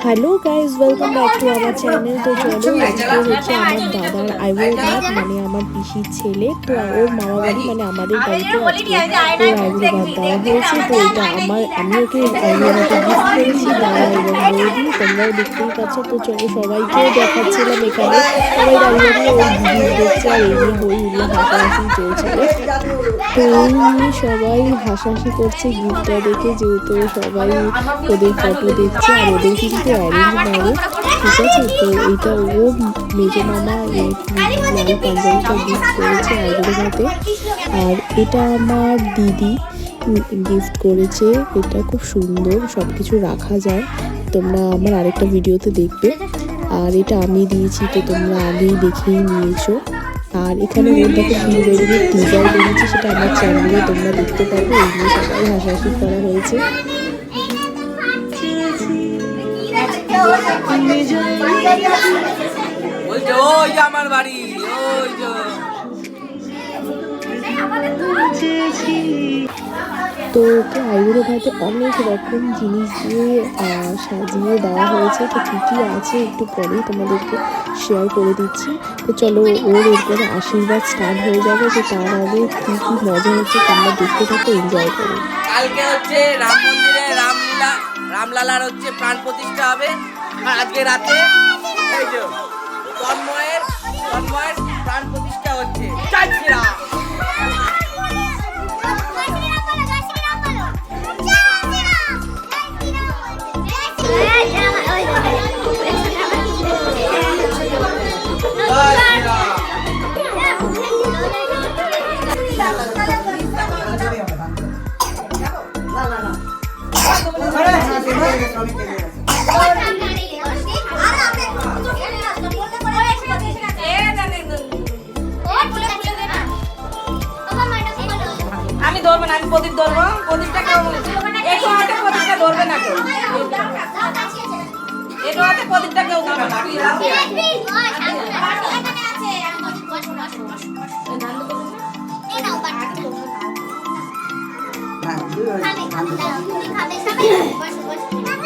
Hello guys welcome back to আমার channel তো চলো আজকে হচ্ছে আমার দাদার আইবুড়ো ভাত মানে আমার পিসির ছেলে তো ওর মামা বাড়ি মানে আমাদের বাড়িতে আজকে ওর আইবুড়ো ভাত দেওয়া হয়েছে তো এটা আমার আমি ওকে আইবুড়ো ভাতে গিফট করেছি দাদা এবং বৌদি তোমরাও দেখতেই পাচ্ছ তো চলো সবাইকে দেখাচ্ছিলাম এখানে সবাই দাঁড়িয়ে দাঁড়িয়ে ওর ভিডিও দেখছে আর এমনি হই এগুলো হাসাহাসি চলছিল তো নিয়ে সবাই হাসাহাসি করছে গিফটটা দেখে যেহেতু সবাই ওদের ফটো দেখছে আর ওদের কিন্তু অ্যারেঞ্জ ম্যারেজ ঠিক আছে তো এইটা ও মেজো মামা এই লাল পাঞ্জাবিটা গিফট করেছে আইবুড়োভাতে আর এটা আমার দিদি গিফট করেছে এটা খুব সুন্দর সব কিছু রাখা যায় তোমরা আমার আরেকটা ভিডিওতে দেখবে আর এটা আমি দিয়েছি তো তোমরা আগেই দেখেই নিয়েছো আর এখানে ওর দেখো হিরোইনের টিজার বেরিয়েছে সেটা আমার চ্যানেলে তোমরা দেখতে পারবে এগুলো সবাই হাসাহাসি করা হয়েছে ওই ওই যে আমার বাড়ি ওই যে। তো ওকে আইবুড়ো ভাতে অনেক রকম জিনিস দিয়ে সাজিয়ে দেওয়া হয়েছে তো কী কী আছে একটু পরেই তোমাদেরকে শেয়ার করে দিচ্ছি। তো চলো ওর এরপরে আশীর্বাদ স্টার্ট হয়ে যাবে তো তার আগে কী কী মজা হচ্ছে তোমরা দেখতে থাকো এনজয় করো। কালকে হচ্ছে রাম মন্দিরে রামলীলা রামলালার হচ্ছে প্রাণ প্রতিষ্ঠা হবে। আজকে রাতে এই যে তন্ময়ের তন্ময়ের প্রাণ প্রতিষ্ঠা হচ্ছে। জয় শ্রীরাম। জয় আমি আমি প্রদীপ ধরবো প্রদীপটা কেউ একটু হাতে প্রদীপটা ধরবে না কেউ একটু হাতে প্রদীপটা কেউ ধরবে না Hey!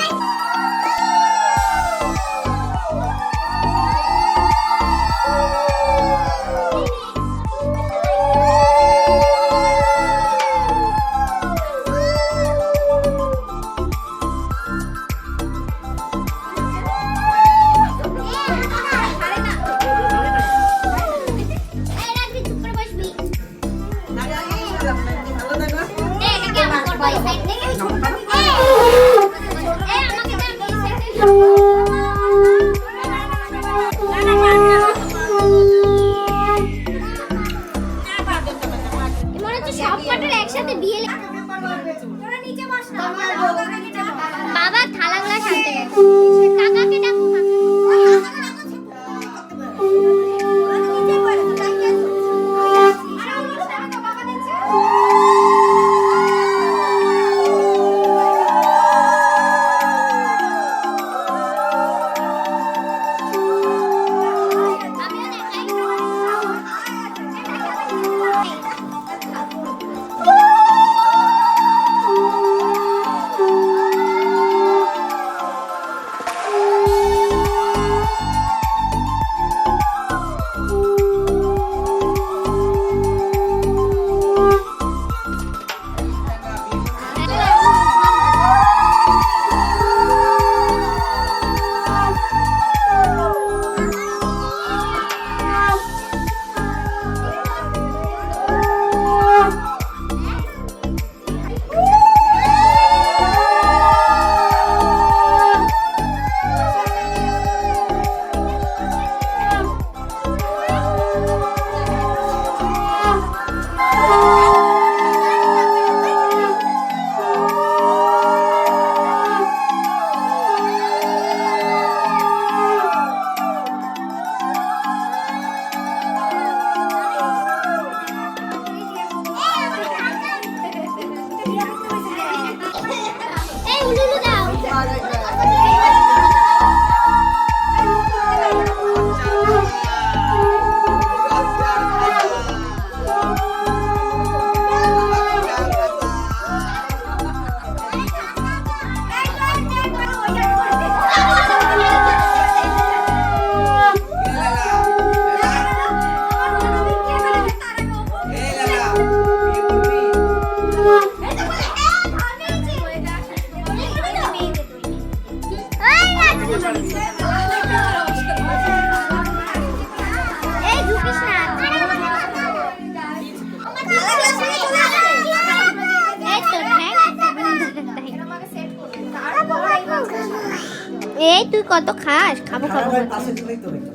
এই তুই কত খাস খাব খাব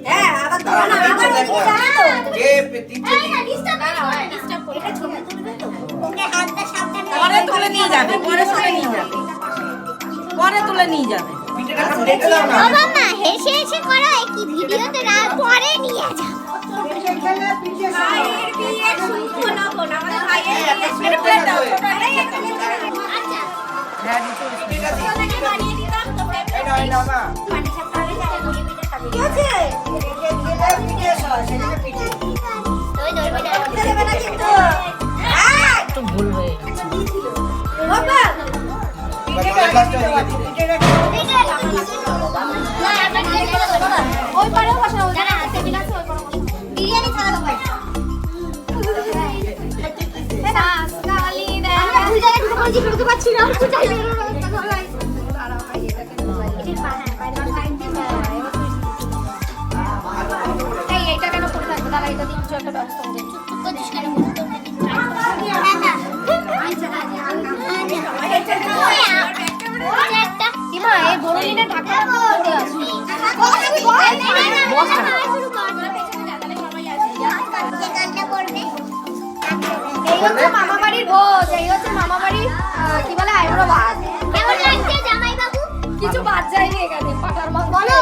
হ্যাঁ আবার যাবে পরে তুলে নিয়ে যাবে পরে তুলে নিয়ে যাবে পরে তুলে নিয়ে যাবে হেসে হেসে করো কি ভিডিওতে পরে নিয়ে আচ্ছা হ্যাঁ নাও না ওই একটু ভুল হয়ে বিরিয়ানি খাওয়া দাও ভাই সাসকালি দে আমরা জায়গায় ঢুকে পড়েছি। ঢুকতে পারছি না পড়ে থাকবে দাঁড়া একটা ব্যবস্থা করে চুপ করছিস কেন দিমা এই বড় ঢাকা পড়ে আসি বস এই হচ্ছে মামা বাড়ির ভোজ এই হচ্ছে মামা বাড়ির কি বলে আইবুড়ো ভাত কেমন লাগছে জামাই বাবু কিছু বাদ যায়নি এখানে পাটার মাংস বলো।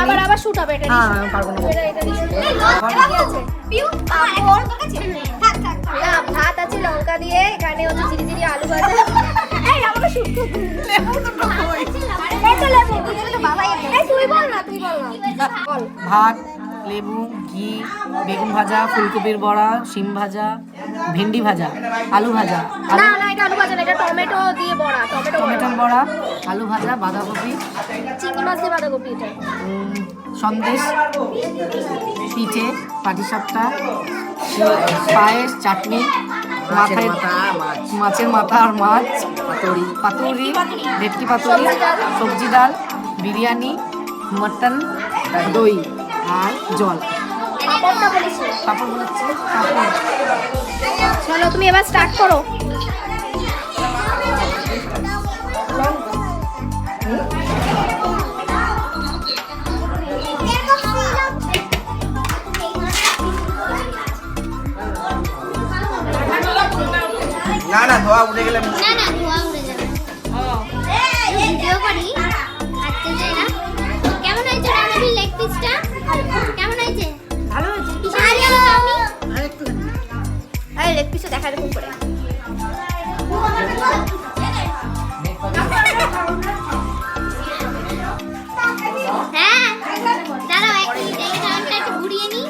আবার আবার হবে এটা দিয়ে ভাত আছে লঙ্কা দিয়ে এখানে হচ্ছে জিরি জিরি আলু ভাজা ভাত লেবু ঘি বেগুন ভাজা ফুলকপির বড়া শিম ভাজা ভেন্ডি ভাজা আলু ভাজা। আলু না এটা আলু ভাজা না এটা টমেটো দিয়ে বড়া টমেটো টমেটোর বড়া আলু ভাজা বাঁধাকপি। চিংড়ি মাছ দিয়ে বাঁধাকপি এটা। সন্দেশ পিঠে পাটিসাপটা পায়েস চাটনি মাথায় মাছের মাথা আর মাছ। পাতুরি। পাতুরি ভেটকি পাতুরি সবজি ডাল। বিরিয়ানি মটন দই আর জল। পাপড় বলেছে পাপড়। চলো তুমি এবার স্টার্ট করো। না না ধোয়া উঠে গেলে না না দেখা এরকম করে হ্যাঁ দাঁড়াও এই একটু ঘুরিয়ে নিই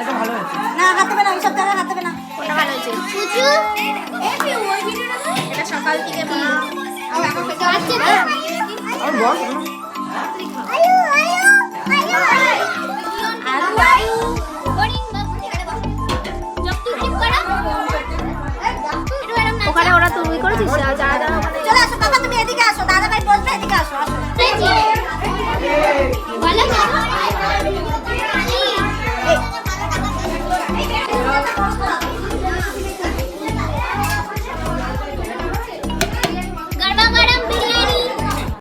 এটা ভালো হয়েছে না হাতে না ওইসব জায়গা হাতে না। কোনটা ভালো হয়েছে? এটা সকাল থেকে মা বল। ওরা তুমি করেছিস যারা যারা